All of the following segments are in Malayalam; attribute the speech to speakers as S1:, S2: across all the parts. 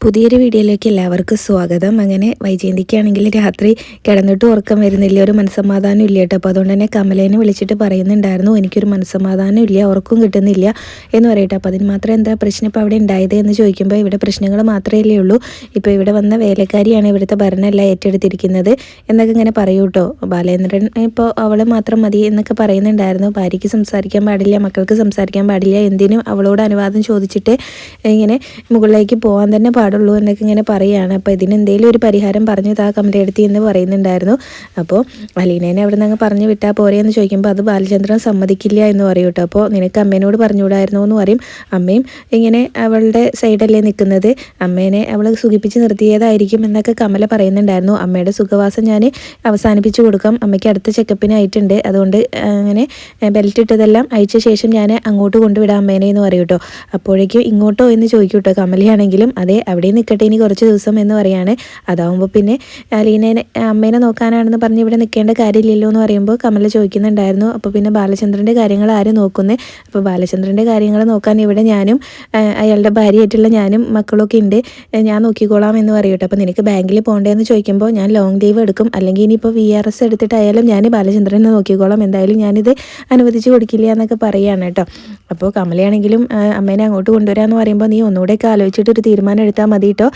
S1: പുതിയൊരു വീഡിയോയിലേക്ക് എല്ലാവർക്കും സ്വാഗതം. അങ്ങനെ വൈജയന്തിക്കാണെങ്കിൽ രാത്രി കിടന്നിട്ട് ഉറക്കം വരുന്നില്ല ഒരു മനസ്സമാധാനം ഇല്ല കേട്ടോ. അപ്പോൾ അതുകൊണ്ട് തന്നെ കമലേനെ വിളിച്ചിട്ട് പറയുന്നുണ്ടായിരുന്നു എനിക്കൊരു മനസ്സമാധാനം ഇല്ല ഉറക്കം കിട്ടുന്നില്ല എന്ന് പറയട്ടെ. അപ്പോൾ അതിന് മാത്രം എന്താ പ്രശ്നം? ഇപ്പോൾ അവിടെ ഉണ്ടായത് എന്ന് ചോദിക്കുമ്പോൾ ഇവിടെ പ്രശ്നങ്ങൾ മാത്രമേ ഉള്ളൂ. ഇപ്പോൾ ഇവിടെ വന്ന വേലക്കാരിയാണ് ഇവിടുത്തെ ഭരണമെല്ലാം ഏറ്റെടുത്തിരിക്കുന്നത് എന്നൊക്കെ ഇങ്ങനെ പറയൂ കേട്ടോ. ബാലേന്ദ്രൻ ഇപ്പോൾ അവൾ മാത്രം മതി എന്നൊക്കെ പറയുന്നുണ്ടായിരുന്നു. ഭാര്യയ്ക്ക് സംസാരിക്കാൻ പാടില്ല മക്കൾക്ക് സംസാരിക്കാൻ പാടില്ല എന്തിനും അവളോട് അനുവാദം ചോദിച്ചിട്ട് ഇങ്ങനെ മുകളിലേക്ക് പോകാൻ തന്നെ പാടുള്ളൂ എന്നൊക്കെ ഇങ്ങനെ പറയുകയാണ് അപ്പോൾ ഇതിന് എന്തെങ്കിലും ഒരു പരിഹാരം പറഞ്ഞു താ കമലയെടുത്തി എന്ന് പറയുന്നുണ്ടായിരുന്നു. അപ്പോൾ അലീനേനെ അവിടെ നിന്ന് അങ്ങ് പറഞ്ഞു വിട്ടാൽ പോരെ എന്ന് ചോദിക്കുമ്പോൾ അത് ബാലചന്ദ്രൻ സമ്മതിക്കില്ല എന്ന് പറയും കേട്ടോ. അപ്പോൾ നിനക്ക് അമ്മേനോട് പറഞ്ഞുകൂടായിരുന്നു എന്ന് പറയും. അമ്മയും ഇങ്ങനെ അവളുടെ സൈഡല്ലേ നിൽക്കുന്നത്. അമ്മേനെ അവൾ സുഖിപ്പിച്ച് നിർത്തിയതായിരിക്കും എന്നൊക്കെ കമല പറയുന്നുണ്ടായിരുന്നു. അമ്മയുടെ സുഖവാസം ഞാൻ അവസാനിപ്പിച്ചു കൊടുക്കാം. അമ്മയ്ക്ക് അടുത്ത ചെക്കപ്പിനായിട്ടുണ്ട് അതുകൊണ്ട് അങ്ങനെ ബെൽറ്റ് ഇട്ടതെല്ലാം അയച്ച ശേഷം ഞാൻ അങ്ങോട്ട് കൊണ്ടുവിടാം അമ്മേനെ എന്ന് പറയും കേട്ടോ. അപ്പോഴേക്കും ഇങ്ങോട്ടോ എന്ന് ചോദിക്കും കേട്ടോ കമലയാണെങ്കിലും. അതെ അവിടെ നിൽക്കട്ടെ ഇനി കുറച്ച് ദിവസം എന്ന് പറയാണ്. അതാവുമ്പോൾ പിന്നെ അലീനെ അമ്മേനെ നോക്കാനാണെന്ന് പറഞ്ഞ് ഇവിടെ നിൽക്കേണ്ട കാര്യമില്ലല്ലോ എന്ന് പറയുമ്പോൾ കമല ചോദിക്കുന്നുണ്ടായിരുന്നു. അപ്പോൾ പിന്നെ ബാലചന്ദ്രന്റെ കാര്യങ്ങൾ ആരും നോക്കുന്നേ? അപ്പോൾ ബാലചന്ദ്രന്റെ കാര്യങ്ങൾ നോക്കാൻ ഇവിടെ ഞാനും അയാളുടെ ഭാര്യയായിട്ടുള്ള ഞാനും മക്കളൊക്കെ ഉണ്ട് ഞാൻ നോക്കിക്കോളാം എന്ന് പറയട്ടെ അപ്പോൾ നിനക്ക് ബാങ്കിൽ പോകേണ്ടതെന്ന് ചോദിക്കുമ്പോൾ ഞാൻ ലോങ് ലീവ് എടുക്കും. അല്ലെങ്കിൽ ഇനിയിപ്പോൾ വി ആർ എസ് എടുത്തിട്ടായാലും ഞാൻ ബാലചന്ദ്രനെ നോക്കിക്കോളാം. എന്തായാലും ഞാനിത് അനുവദിച്ച് കൊടുക്കില്ല എന്നൊക്കെ പറയുകയാണ് കേട്ടോ. അപ്പോൾ കമലയാണെങ്കിലും അമ്മേനെ അങ്ങോട്ട് കൊണ്ടുവരാമെന്ന് പറയുമ്പോൾ നീ ഒന്നുകൂടെയൊക്കെ ആലോചിച്ചിട്ട് ഒരു തീരുമാനം എടുത്താൽ മതി കേട്ടോ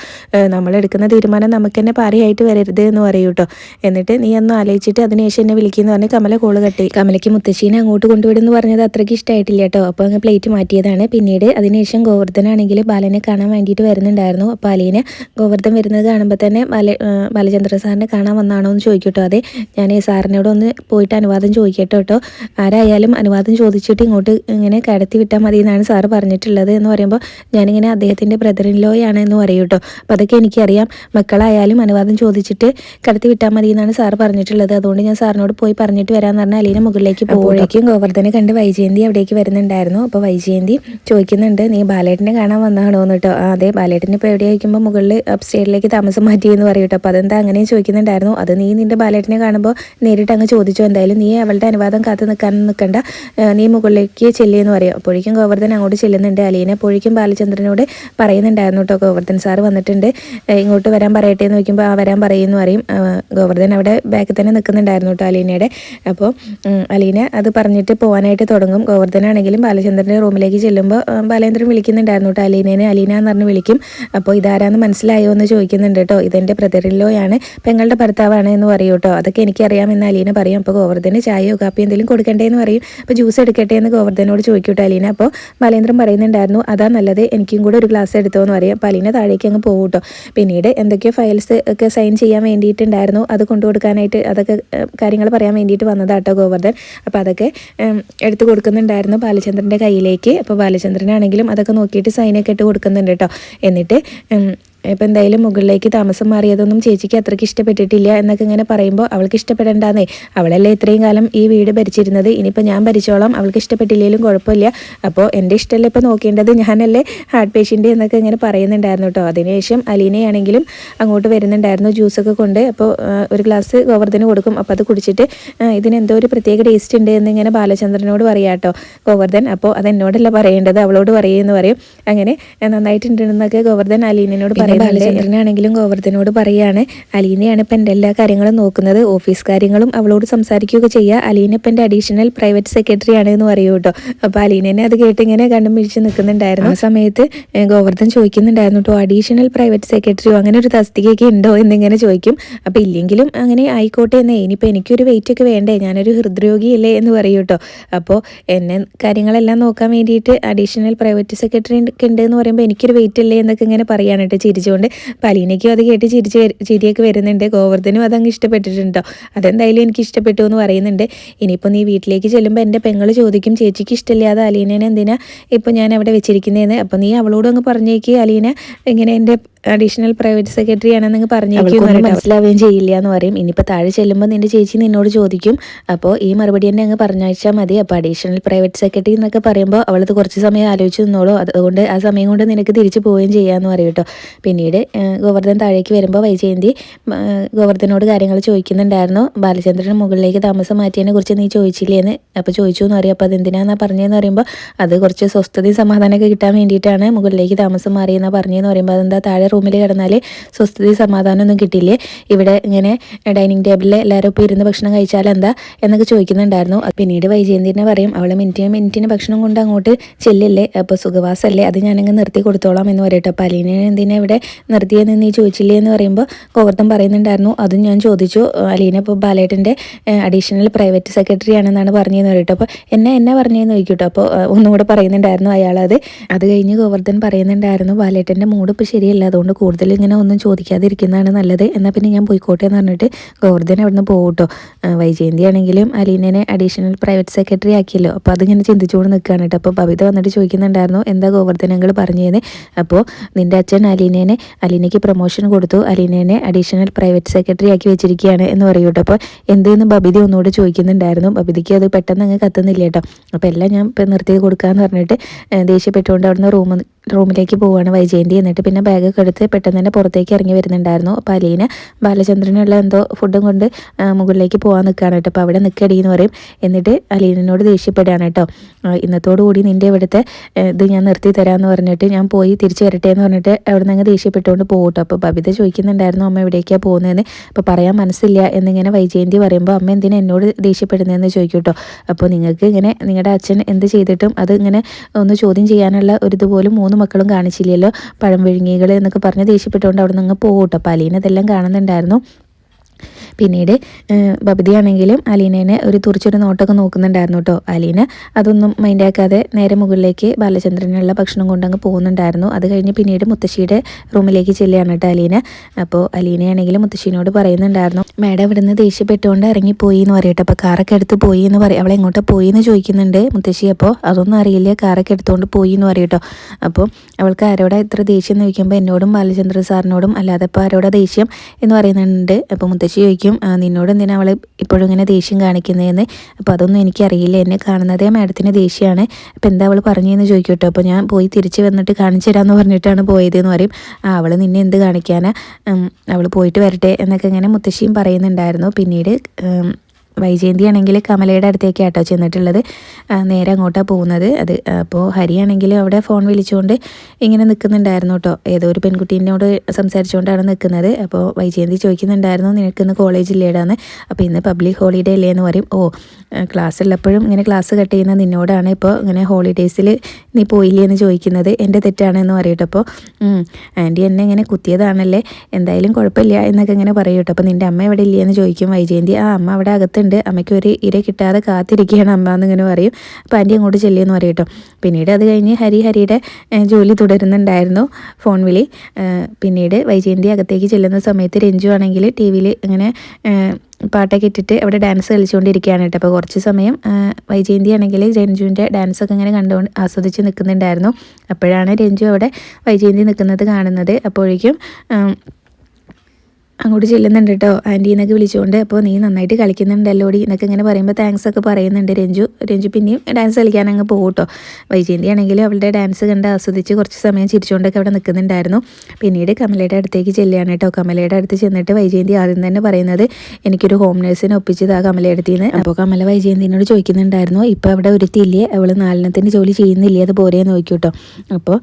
S1: നമ്മൾ എടുക്കുന്ന തീരുമാനം നമുക്ക് തന്നെ പാറയായിട്ട് വരരുത് എന്ന് പറയൂ കേട്ടോ എന്നിട്ട് നീ ഒന്ന് ആലോചിച്ചിട്ട് അതിനുശേഷം എന്നെ വിളിക്കുന്നു പറഞ്ഞ് കമല കോൾ കട്ടി. കമലയ്ക്ക് മുത്തശ്ശീനെ അങ്ങോട്ട് കൊണ്ടുവിടുന്നു പറഞ്ഞത് അത്രയ്ക്ക് ഇഷ്ടമായിട്ടില്ല കേട്ടോ അപ്പോൾ അങ്ങ് പ്ലേറ്റ് മാറ്റിയതാണ്. പിന്നീട് അതിനുശേഷം ഗോവർദ്ധനാണെങ്കിൽ ബാലനെ കാണാൻ വേണ്ടിയിട്ട് വരുന്നുണ്ടായിരുന്നു. അപ്പോൾ അലീനെ ഗോവർദ്ധൻ വരുന്നത് കാണുമ്പോൾ തന്നെ ബാല ബാലചന്ദ്ര സാറിനെ കാണാൻ വന്നാണോ എന്ന് ചോദിക്കട്ടോ അതെ ഞാൻ സാറിനോട് ഒന്ന് പോയിട്ട് അനുവാദം ചോദിക്കട്ടോ കേട്ടോ ആരായാലും അനുവാദം ചോദിച്ചിട്ട് ഇങ്ങോട്ട് ഇങ്ങനെ കടത്തി വിട്ടാൽ മതി എന്നാണ് സാറ് പറഞ്ഞിട്ടുള്ളത് എന്ന് പറയുമ്പോൾ ഞാനിങ്ങനെ അദ്ദേഹത്തിന്റെ ബ്രദറിൻ ലോയാണ് എന്ന് പറയും കേട്ടോ അപ്പോൾ അതൊക്കെ എനിക്കറിയാം. മക്കളായാലും അനുവാദം ചോദിച്ചിട്ട് കടത്തി വിട്ടാൽ മതി എന്നാണ് സാർ പറഞ്ഞിട്ടുള്ളത്. അതുകൊണ്ട് ഞാൻ സാറിനോട് പോയി പറഞ്ഞിട്ട് വരാമെന്ന് പറഞ്ഞാൽ അലീന മുകളിലേക്ക് പോകുമ്പോഴേക്കും ഗോവർദ്ധനെ കണ്ട് വൈജയന്തി അവിടേക്ക് വരുന്നുണ്ടായിരുന്നു. അപ്പോൾ വൈജയന്തി ചോദിക്കുന്നുണ്ട് നീ ബാലേട്ടനെ കാണാൻ വന്നാണോ? എന്ന് കേട്ടോ അതെ ബാലേട്ടനെ ഇപ്പോൾ എവിടെ ആയിരിക്കുമ്പോൾ മുകളിൽ അപ്സ്റ്റേറിലേക്ക് താമസം മാറ്റി എന്ന് പറയും കേട്ടോ അപ്പോൾ അതെന്താ അങ്ങനെ ചോദിക്കുന്നുണ്ടായിരുന്നു. അത് നീ നിന്റെ ബാലേട്ടനെ കാണുമ്പോൾ നേരിട്ട് അങ്ങ് ചോദിച്ചോ. എന്തായാലും നീ അവളുടെ അനുവാദം കാത്തു നിൽക്കാൻ നിൽക്കണ്ട നീ മുകളിലേക്ക് ചെല്ലിയെന്ന് പറയും. അപ്പോഴേക്കും ഗോവർദ്ധൻ അങ്ങോട്ട് ചെല്ലുന്നുണ്ട്. അലീന അപ്പോഴേക്കും ബാലചന്ദ്രനോട് പറയുന്നുണ്ടായിരുന്നു കേട്ടോ ഗോവർദ്ധൻ സാറ് വന്നിട്ടുണ്ട്. ഇങ്ങോട്ട് വരാൻ പറയട്ടെ എന്ന് നോക്കുമ്പോൾ ആ വരാൻ പറയുമെന്ന് പറയും. ഗോവർദ്ധൻ അവിടെ ബാക്കിൽ തന്നെ നിൽക്കുന്നുണ്ടായിരുന്നു കേട്ടോ അലീനയുടെ. അപ്പോൾ അലീന അത് പറഞ്ഞിട്ട് പോകാനായിട്ട് തുടങ്ങും. ഗോവർദ്ധനാണെങ്കിലും ബാലചന്ദ്രന്റെ റൂമിലേക്ക് ചെല്ലുമ്പോൾ ബാലേന്ദ്രൻ വിളിക്കുന്നുണ്ടായിരുന്നു കേട്ടോ. അലീനേനെ അലീന എന്ന് പറഞ്ഞ് വിളിക്കും. അപ്പോൾ ഇതാരാന്ന് മനസ്സിലായോ എന്ന് ചോദിക്കുന്നുണ്ട് കേട്ടോ. ഇതെന്റെ ബ്രദറിലോയാണ് പെങ്ങളുടെ ഭർത്താവാണ് എന്ന് പറയും കേട്ടോ. അതൊക്കെ എനിക്കറിയാമെന്ന് അലീന പറയും. അപ്പോൾ ഗോവർദ്ധന് ചായയോ കാപ്പിയോ എന്തെങ്കിലും കൊടുക്കണ്ടേ എന്ന് പറയും. അപ്പോൾ ജ്യൂസ് എടുക്കട്ടെ എന്ന് ഗോവർദ്ധനോട് ചോദിക്കൂട്ടോ അലീന. അപ്പോൾ ബാലേന്ദ്രൻ പറയുന്നുണ്ടായിരുന്നു അതാ നല്ലത് എനിക്കും കൂടെ ഒരു ഗ്ലാസ് എടുത്തോ എന്ന് പറയും. അപ്പോൾ അലീന താഴേക്ക് അങ്ങ് പോകും കേട്ടോ. പിന്നീട് എന്തൊക്കെയോ ഫയൽസ് ഒക്കെ സൈൻ ചെയ്യാൻ വേണ്ടിയിട്ടുണ്ടായിരുന്നു. അത് കൊണ്ടു കൊടുക്കാനായിട്ട് അതൊക്കെ കാര്യങ്ങൾ പറയാൻ വേണ്ടിയിട്ട് വന്നതാട്ടോ ഗോവർദ്ധൻ. അപ്പോൾ അതൊക്കെ എടുത്തു കൊടുക്കുന്നുണ്ടായിരുന്നു ബാലചന്ദ്രന്റെ കയ്യിലേക്ക്. അപ്പോൾ ബാലചന്ദ്രനാണെങ്കിലും അതൊക്കെ നോക്കിയിട്ട് സൈനൊക്കെ ഇട്ട് കൊടുക്കുന്നുണ്ട് കേട്ടോ. എന്നിട്ട് ഇപ്പം എന്തായാലും മുകളിലേക്ക് താമസം മാറിയതൊന്നും ചേച്ചിക്ക് അത്രയ്ക്ക് ഇഷ്ടപ്പെട്ടിട്ടില്ല എന്നൊക്കെ ഇങ്ങനെ പറയുമ്പോൾ അവൾക്ക് ഇഷ്ടപ്പെടേണ്ടാന്നേ. അവളല്ലേ ഇത്രയും കാലം ഈ വീട് ഭരിച്ചിരുന്നത്. ഇനിയിപ്പോൾ ഞാൻ ഭരിച്ചോളാം. അവൾക്ക് ഇഷ്ടപ്പെട്ടില്ലെങ്കിലും കുഴപ്പമില്ല. അപ്പോൾ എന്റെ ഇഷ്ടമല്ല ഇപ്പോൾ നോക്കേണ്ടത്? ഞാനല്ലേ ഹാർട്ട് പേഷ്യന്റ് എന്നൊക്കെ ഇങ്ങനെ പറയുന്നുണ്ടായിരുന്നു കേട്ടോ. അതിനുശേഷം അലീനയാണെങ്കിലും അങ്ങോട്ട് വരുന്നുണ്ടായിരുന്നു ജ്യൂസൊക്കെ കൊണ്ട്. അപ്പോൾ ഒരു ഗ്ലാസ് ഗോവർദ്ധന് കൊടുക്കും. അപ്പോൾ അത് കുടിച്ചിട്ട് ഇതിനെന്തോ ഒരു പ്രത്യേക ടേസ്റ്റ് ഉണ്ട് എന്നിങ്ങനെ ബാലചന്ദ്രനോട് പറയാം കേട്ടോ. ഗോവർദ്ധൻ അപ്പോൾ അത് എന്നോടല്ല പറയേണ്ടത്? അവളോട് പറയുമെന്ന് പറയും. അങ്ങനെ നന്നായിട്ടുണ്ടെന്നൊക്കെ ഗോവർദ്ധൻ അലീനോട് പറയും ബാലചന്ദ്രനാണെങ്കിലും ഗോവർദ്ധനോട് പറയാണ് അലീനയാണ് ഇപ്പം എന്റെ എല്ലാ കാര്യങ്ങളും നോക്കുന്നത്. ഓഫീസ് കാര്യങ്ങളും അവളോട് സംസാരിക്കുകയൊക്കെ ചെയ്യുക അലീന ഇപ്പം എന്റെ അഡീഷണൽ പ്രൈവറ്റ് സെക്രട്ടറി ആണ് എന്ന് പറയൂ കേട്ടോ. അപ്പോൾ അലീനനെ അത് കേട്ട് ഇങ്ങനെ കണ്ടും പിടിച്ച് നിൽക്കുന്നുണ്ടായിരുന്നു. ആ സമയത്ത് ഗോവർദ്ധൻ ചോദിക്കുന്നുണ്ടായിരുന്നു കേട്ടോ അഡീഷണൽ പ്രൈവറ്റ് സെക്രട്ടറിയോ? അങ്ങനെ ഒരു തസ്തികയൊക്കെ ഉണ്ടോ? എന്നിങ്ങനെ ചോദിക്കും. അപ്പോൾ ഇല്ലെങ്കിലും അങ്ങനെ ആയിക്കോട്ടെ എന്നേ ഇനിയിപ്പോൾ എനിക്കൊരു വെയിറ്റ് ഒക്കെ വേണ്ടേ? ഞാനൊരു ഹൃദ്രോഗിയല്ലേ എന്ന് പറയൂ കേട്ടോ അപ്പോൾ എന്നെ കാര്യങ്ങളെല്ലാം നോക്കാൻ വേണ്ടിയിട്ട് അഡീഷണൽ പ്രൈവറ്റ് സെക്രട്ടറി ഒക്കെ ഉണ്ട് എന്ന് പറയുമ്പോൾ എനിക്കൊരു വെയിറ്റ് അല്ലേ എന്നൊക്കെ ഇങ്ങനെ പറയാനായിട്ട് കേട്ടോ ചിരിച്ചുകൊണ്ട് പലീനയ്ക്കും അത് കേട്ട് ചിരിച്ച് ചിരിയൊക്കെ വരുന്നുണ്ട്. ഗോവർദ്ധനും അതങ്ങ് ഇഷ്ടപ്പെട്ടിട്ടുണ്ടോ? അതെന്തായാലും എനിക്ക് ഇഷ്ടപ്പെട്ടു എന്ന് പറയുന്നുണ്ട്. ഇനിയിപ്പോൾ നീ വീട്ടിലേക്ക് ചെല്ലുമ്പോൾ എന്റെ പെങ്ങൾ ചോദിക്കും ചേച്ചിക്ക് ഇഷ്ടമില്ലാതെ അലീനേനെ എന്തിനാ ഇപ്പോൾ ഞാൻ അവിടെ വെച്ചിരിക്കുന്നതെന്ന് അപ്പോൾ നീ അവളോട് അങ്ങ് പറഞ്ഞേക്ക് അലീന ഇങ്ങനെ എന്റെ അഡീഷണൽ പ്രൈവറ്റ് സെക്രട്ടറി ആണെന്ന് പറഞ്ഞേക്കും മനസ്സിലാവുകയും ചെയ്യില്ല എന്ന് പറയും. ഇനിയിപ്പോൾ താഴെ ചെല്ലുമ്പോൾ നിന്റെ ചേച്ചി നിന്നോട് ചോദിക്കും. അപ്പോൾ ഈ മറുപടി തന്നെ അങ്ങ് പറഞ്ഞയച്ചാൽ മതി. അപ്പോൾ അഡീഷണൽ പ്രൈവറ്റ് സെക്രട്ടറി എന്നൊക്കെ പറയുമ്പോൾ അവളത് കുറച്ച് സമയം ആലോചിച്ച് നിന്നോളൂ. അതുകൊണ്ട് ആ സമയം കൊണ്ട് നിനക്ക് തിരിച്ചു പോവുകയും ചെയ്യാമെന്ന് പറയും കേട്ടോ. പിന്നീട് ഗോവർദ്ധൻ താഴേക്ക് വരുമ്പോൾ വൈജയന്തി ഗോവർദ്ധനോട് കാര്യങ്ങൾ ചോദിക്കുന്നുണ്ടായിരുന്നു. ബാലചന്ദ്രൻ മുകളിലേക്ക് താമസം മാറ്റിയതിനെ കുറിച്ച് നീ ചോദിച്ചില്ലേന്ന്. അപ്പോൾ ചോദിച്ചു എന്ന് പറയും അപ്പോൾ അതെന്തിനാന്നാ പറഞ്ഞതെന്ന് പറയുമ്പോൾ അത് കുറച്ച് സ്വസ്ഥതയും സമാധാനമൊക്കെ കിട്ടാൻ വേണ്ടിയിട്ടാണ് മുകളിലേക്ക് താമസം മാറിയെന്നാണ് പറഞ്ഞതെന്ന് പറയുമ്പോൾ അതെന്താ താഴെ റൂമിൽ കിടന്നാൽ സ്വസ്ഥതയും സമാധാനമൊന്നും കിട്ടില്ലേ ഇവിടെ ഇങ്ങനെ ഡൈനിങ് ടേബിളിൽ എല്ലാവരും ഇപ്പോൾ ഇരുന്ന് ഭക്ഷണം കഴിച്ചാൽ എന്താ എന്നൊക്കെ ചോദിക്കുന്നുണ്ടായിരുന്നു. പിന്നീട് വൈജയന്തിനെ പറയും അവൾ മിനിറ്റിന് മിനിറ്റിന് ഭക്ഷണം കൊണ്ട് അങ്ങോട്ട് ചെല്ലില്ലേ? അപ്പോൾ സുഖവാസല്ലേ? അത് ഞാനങ്ങ് നിർത്തി കൊടുത്തോളാം എന്ന് പറയട്ടെ. അപ്പോൾ അലീനെ എന്തിനാ ഇവിടെ നിർത്തിയെന്ന് നീ ചോദിച്ചില്ലേ എന്ന് പറയുമ്പോൾ കോവർത്തം പറയുന്നുണ്ടായിരുന്നു. അതും ഞാൻ ചോദിച്ചു. അലീന ഇപ്പോൾ ബാലേട്ടന്റെ അഡീഷണൽ പ്രൈവറ്റ് സെക്രട്ടറി ആണെന്നാണ് പറഞ്ഞതെന്ന് പറയട്ടെ. അപ്പോൾ എന്നെ എന്നെ പറഞ്ഞതെന്ന് ചോദിക്കട്ടോ? അപ്പോൾ ഒന്നുകൂടെ പറയുന്നുണ്ടായിരുന്നു അയാളത്. അത് കഴിഞ്ഞ് ഗോവർദ്ധൻ പറയുന്നുണ്ടായിരുന്നു ബാലേട്ടന്റെ മൂഡ് ഇപ്പോൾ ശരിയല്ല. അതുകൊണ്ട് കൂടുതൽ ഇങ്ങനെ ഒന്നും ചോദിക്കാതിരിക്കുന്നതാണ് നല്ലത്. എന്നാൽ പിന്നെ ഞാൻ പോയിക്കോട്ടെ എന്ന് പറഞ്ഞിട്ട് ഗോവർദ്ധൻ അവിടുന്ന് പോകട്ടോ വൈജയന്തി ആണെങ്കിലും അലീനനെ അഡീഷണൽ പ്രൈവറ്റ് സെക്രട്ടറി ആക്കിയല്ലോ. അപ്പോൾ അതിങ്ങനെ ചിന്തിച്ചുകൊണ്ട് നിൽക്കുകയാണ് കേട്ടോ. അപ്പോൾ ബബിത വന്നിട്ട് ചോദിക്കുന്നുണ്ടായിരുന്നു എന്താ ഗോവർദ്ധനങ്ങൾ പറഞ്ഞത് അപ്പോൾ നിന്റെ അച്ഛൻ അലീനേനെ അലീനയ്ക്ക് പ്രൊമോഷൻ കൊടുത്തു. അലീനേനെ അഡീഷണൽ പ്രൈവറ്റ് സെക്രട്ടറി ആക്കി വെച്ചിരിക്കുകയാണ് എന്ന് പറയൂ കേട്ടോ. അപ്പോൾ എന്തെന്ന് ബബിത ഒന്നുകൂടെ ചോദിക്കുന്നുണ്ടായിരുന്നു. ബബിതയ്ക്ക് അത് പെട്ടെന്ന് അങ്ങ് കത്തുന്നില്ല കേട്ടോ. അപ്പോൾ എല്ലാം ഞാൻ ഇപ്പം നിർത്തി കൊടുക്കാമെന്ന് പറഞ്ഞിട്ട് ദേഷ്യപ്പെട്ടുകൊണ്ട് അവിടുന്ന് റൂം റൂമിലേക്ക് പോവുകയാണ് വൈജയന്തി. എന്നിട്ട് പിന്നെ ബാഗൊക്കെ എടുത്ത് പെട്ടെന്ന് തന്നെ പുറത്തേക്ക് ഇറങ്ങി വരുന്നുണ്ടായിരുന്നു. അപ്പോൾ അലീന ബാലചന്ദ്രനുള്ള എന്തോ ഫുഡും കൊണ്ട് മുകളിലേക്ക് പോകാൻ നിൽക്കുകയാണ് കേട്ടോ. അപ്പോൾ അവിടെ നിൽക്കടി എന്ന് പറയും. എന്നിട്ട് അലീനോട് ദേഷ്യപ്പെടുകയാണ് കേട്ടോ. ഇന്നത്തോടുകൂടി നിന്റെ ഇവിടുത്തെ ഇത് ഞാൻ നിർത്തി തരാമെന്ന് പറഞ്ഞിട്ട് ഞാൻ പോയി തിരിച്ചു വരട്ടെ എന്ന് പറഞ്ഞിട്ട് അവിടെ നിന്ന് അങ്ങ് ദേഷ്യപ്പെട്ടുകൊണ്ട് പോകും കേട്ടോ. അപ്പോൾ ബബിത ചോദിക്കുന്നുണ്ടായിരുന്നു അമ്മ എവിടേക്കാണ് പോകുന്നതെന്ന്? അപ്പോൾ പറയാൻ മനസ്സില്ല. എന്നിങ്ങനെ വൈജയന്തി പറയുമ്പോൾ അമ്മ എന്തിനാ എന്നോട് ദേഷ്യപ്പെടുന്നതെന്ന് ചോദിക്കും കേട്ടോ. അപ്പോൾ നിങ്ങൾക്ക് ഇങ്ങനെ നിങ്ങളുടെ അച്ഛൻ എന്ത് ചെയ്തിട്ടും അത് ഇങ്ങനെ ഒന്ന് ചോദ്യം ചെയ്യാനുള്ള ഒരു ഇതുപോലും മൂന്ന് മക്കളും കാണിച്ചില്ലല്ലോ പഴം വിഴുങ്ങികൾ എന്നൊക്കെ പറഞ്ഞ് ദേഷ്യപ്പെട്ടുകൊണ്ട് അവിടെ നിന്ന് പോകും കേട്ടോ അപ്പോൾ കാണുന്നുണ്ടായിരുന്നു. പിന്നീട് ബബിതയാണെങ്കിലും അലീനേനെ ഒരു തുറച്ചൊരു നോട്ടൊക്കെ നോക്കുന്നുണ്ടായിരുന്നു കേട്ടോ അലീന അതൊന്നും മൈൻഡാക്കാതെ നേരെ മുകളിലേക്ക് ബാലചന്ദ്രനുള്ള ഭക്ഷണം കൊണ്ടങ്ങ് പോകുന്നുണ്ടായിരുന്നു. അത് കഴിഞ്ഞ് പിന്നീട് മുത്തശ്ശിയുടെ റൂമിലേക്ക് ചെല്ലുകയാണ് കേട്ടോ അലീന. അപ്പോൾ അലീനയാണെങ്കിലും മുത്തശ്ശീനോട് പറയുന്നുണ്ടായിരുന്നു മേഡം ഇവിടുന്ന് ദേഷ്യപ്പെട്ടുകൊണ്ട് ഇറങ്ങിപ്പോയി എന്ന് പറയട്ടെ അപ്പോൾ കാറൊക്കെ എടുത്ത് പോയി എന്ന് പറയും. അവളെ എങ്ങോട്ട് പോയി എന്ന് ചോദിക്കുന്നുണ്ട്. മുത്തശ്ശി അപ്പോൾ അതൊന്നും അറിയില്ല. കാറൊക്കെ എടുത്തുകൊണ്ട് പോയി എന്ന് പറയട്ടോ അപ്പോൾ അവൾക്ക് ആരോടാ ഇത്ര ദേഷ്യം എന്ന് ചോദിക്കുമ്പോൾ എന്നോടും ബാലചന്ദ്ര സാറിനോടും അല്ലാതെ ഇപ്പോൾ ആരോടാ ദേഷ്യം എന്ന് പറയുന്നുണ്ട്. അപ്പോൾ മുത്തശ്ശി നിന്നോട് എന്തിനാ അവൾ ഇപ്പോഴും ഇങ്ങനെ ദേഷ്യം കാണിക്കുന്നതെന്ന്? അപ്പോൾ അതൊന്നും എനിക്കറിയില്ല. എന്നെ കാണുന്നതേ മാഡത്തിന് ദേഷ്യമാണ്. അപ്പോൾ എന്താ അവൾ പറഞ്ഞതെന്ന് ചോദിക്കട്ടോ. അപ്പോൾ ഞാൻ പോയി തിരിച്ച് വന്നിട്ട് കാണിച്ചു തരാമെന്ന് പറഞ്ഞിട്ടാണ് പോയതെന്ന് പറയും. ആ അവൾ നിന്നെ എന്ത് കാണിക്കാനാ? അവൾ പോയിട്ട് വരട്ടെ എന്നൊക്കെ ഇങ്ങനെ മുത്തശ്ശിയും പറയുന്നുണ്ടായിരുന്നു. പിന്നീട് വൈജയന്തി ആണെങ്കിൽ കമലയുടെ അടുത്തേക്ക് ആട്ടോ ചെന്നിട്ടുള്ളത്. നേരെ അങ്ങോട്ടാണ് പോകുന്നത്. അത് അപ്പോൾ ഹരിയാണെങ്കിൽ അവിടെ ഫോൺ വിളിച്ചുകൊണ്ട് ഇങ്ങനെ നിൽക്കുന്നുണ്ടായിരുന്നു കേട്ടോ. ഏതോ ഒരു പെൺകുട്ടീനോട് സംസാരിച്ചുകൊണ്ടാണ് നിൽക്കുന്നത്. അപ്പോൾ വൈജയന്തി ചോദിക്കുന്നുണ്ടായിരുന്നു നിനക്കിന്ന് കോളേജില്ലേടാന്ന്. അപ്പോൾ ഇന്ന് പബ്ലിക് ഹോളിഡേ അല്ലേ എന്ന് പറയും. ഓ ക്ലാസ് ഉള്ളപ്പോഴും ഇങ്ങനെ ക്ലാസ് കട്ട് ചെയ്യുന്ന നിന്നോടാണ് ഇപ്പോൾ ഇങ്ങനെ ഹോളിഡേയ്സിൽ നീ പോയില്ലേ എന്ന് ചോദിക്കുന്നത്. എന്റെ തെറ്റാണെന്ന് പറയട്ടെ അപ്പോൾ. ആന്റി എന്നെ ഇങ്ങനെ കുത്തിയതാണല്ലേ? എന്തായാലും കുഴപ്പമില്ല എന്നൊക്കെ ഇങ്ങനെ പറയട്ടെ അപ്പോൾ നിന്റെ അമ്മ എവിടെ ഇല്ലേ എന്ന് ചോദിക്കും വൈജയന്തി. ആ അമ്മ അവിടെ അകത്തുണ്ട്. അമ്മയ്ക്ക് ഒരു ഇര കിട്ടാതെ കാത്തിരിക്കുകയാണ് അമ്മ എന്നിങ്ങനെ പറയും. അപ്പോൾ ആന്റി അങ്ങോട്ട് ചെല്ലിയെന്ന് പറയും കേട്ടോ. പിന്നീട് അത് കഴിഞ്ഞ് ഹരി ഹരിയുടെ ജോലി തുടരുന്നുണ്ടായിരുന്നു ഫോൺ വിളി. പിന്നീട് വൈജയന്തി അകത്തേക്ക് ചെല്ലുന്ന സമയത്ത് രഞ്ജു ആണെങ്കിൽ ടി വിയിൽ ഇങ്ങനെ പാട്ടൊക്കെ ഇട്ടിട്ട് അവിടെ ഡാൻസ് കളിച്ചുകൊണ്ടിരിക്കുകയാണ് കേട്ടോ. അപ്പോൾ കുറച്ച് സമയം വൈജയന്തി ആണെങ്കിൽ രഞ്ജുവിന്റെ ഡാൻസൊക്കെ ഇങ്ങനെ കണ്ടുകൊണ്ട് ആസ്വദിച്ച് നിൽക്കുന്നുണ്ടായിരുന്നു. അപ്പോഴാണ് രഞ്ജു അവിടെ വൈജയന്തി നിൽക്കുന്നത് കാണുന്നത്. അപ്പോഴേക്കും അങ്ങോട്ട് ചെല്ലുന്നുണ്ട് കേട്ടോ ആന്റി എന്നൊക്കെ വിളിച്ചുകൊണ്ട് അപ്പോൾ നീ നന്നായിട്ട് കളിക്കുന്നുണ്ടല്ലോടി എന്നൊക്കെ ഇങ്ങനെ പറയുമ്പോൾ താങ്ക്സ് ഒക്കെ പറയുന്നുണ്ട് രഞ്ജു. രഞ്ജു പിന്നെയും ഡാൻസ് കളിക്കാൻ അങ്ങ് പോകും കേട്ടോ വൈജയന്തി ആണെങ്കിലും അവളുടെ ഡാൻസ് കണ്ട് ആസ്വദിച്ച് കുറച്ച് സമയം ചിരിച്ചുകൊണ്ടൊക്കെ അവിടെ നിൽക്കുന്നുണ്ടായിരുന്നു. പിന്നീട് കമലയുടെ അടുത്തേക്ക് ചെല്ലുകയാണ് കേട്ടോ കമലയുടെ അടുത്ത് ചെന്നിട്ട് വൈജയന്തി ആദ്യം തന്നെ പറയുന്നത് എനിക്കൊരു ഹോം നേഴ്സിനെ ഒപ്പിച്ചത് ആ അടുത്ത് നിന്ന്. അപ്പോൾ കമല വൈജയന്തിനോട് ചോദിക്കുന്നുണ്ടായിരുന്നു ഇപ്പോൾ അവിടെ ഒരുത്തില്ലേ? അവൾ നാലിനത്തിന് ജോലി ചെയ്യുന്നില്ലേ? അത് പോരെ നോക്കി അപ്പോൾ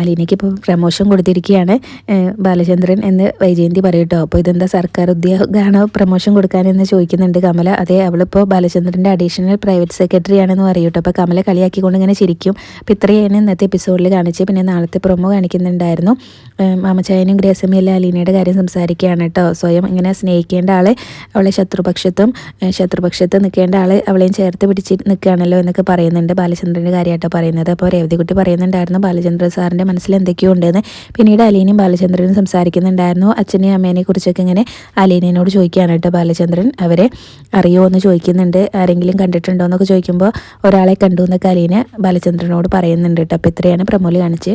S1: അലീനയ്ക്ക് ഇപ്പോൾ പ്രമോഷൻ കൊടുത്തിരിക്കുകയാണ്. ബാലചന്ദ്രൻ എന്ന് വൈജയന്തി പറയട്ടോ അപ്പോൾ ഇതെന്താ സർക്കാർ ഉദ്യോഗമാണോ പ്രൊമോഷൻ കൊടുക്കാനെന്ന് ചോദിക്കുന്നുണ്ട് കമല. അതെ അവളിപ്പോൾ ബാലചന്ദ്രന്റെ അഡീഷണൽ പ്രൈവറ്റ് സെക്രട്ടറി ആണെന്ന് പറയൂട്ടോ അപ്പോൾ കമല കളിയാക്കിക്കൊണ്ട് ഇങ്ങനെ ചിരിക്കും. അപ്പോൾ ഇത്രയാണ് ഇന്നത്തെ എപ്പിസോഡിൽ കാണിച്ച് പിന്നെ നാളത്തെ പ്രൊമോ കാണിക്കുന്നുണ്ടായിരുന്നു. മാമച്ചായനും ഗ്രേസമിയല്ല അലീനയുടെ കാര്യം സംസാരിക്കുകയാണ് കേട്ടോ. സ്വയം ഇങ്ങനെ സ്നേഹിക്കേണ്ട ആൾ അവളെ ശത്രുപക്ഷത്തും ശത്രുപക്ഷത്ത് നിൽക്കേണ്ട ആൾ അവളെയും ചേർത്ത് പിടിച്ച് നിൽക്കുകയാണല്ലോ എന്നൊക്കെ പറയുന്നുണ്ട് ബാലചന്ദ്രന്റെ കാര്യമായിട്ടോ പറയുന്നത്. അപ്പോൾ രേവതിക്കുട്ടി പറയുന്നുണ്ടായിരുന്നു ബാലചന്ദ്രൻ സാറിന്റെ മനസ്സിൽ എന്തൊക്കെയോ ഉണ്ടെന്ന്. പിന്നീട് അലീനയും ബാലചന്ദ്രനും സംസാരിക്കുന്നുണ്ടായിരുന്നു. അച്ഛനെയും അമ്മേനെ കുറിച്ചൊക്കെ ഇങ്ങനെ അലീനയോട് ചോദിക്കുകയാണ് കേട്ടോ ബാലചന്ദ്രൻ. അവരെ അറിയുമോ എന്ന് ചോദിക്കുന്നുണ്ട്. ആരെങ്കിലും കണ്ടിട്ടുണ്ടോ എന്നൊക്കെ ചോദിക്കുമ്പോൾ ഒരാളെ കണ്ടു എന്നൊക്കെ അലീന ബാലചന്ദ്രനോട് പറയുന്നുണ്ട് കേട്ടോ. അപ്പോൾ ഇത്രയാണ് പ്രമോൽ കാണിച്ച്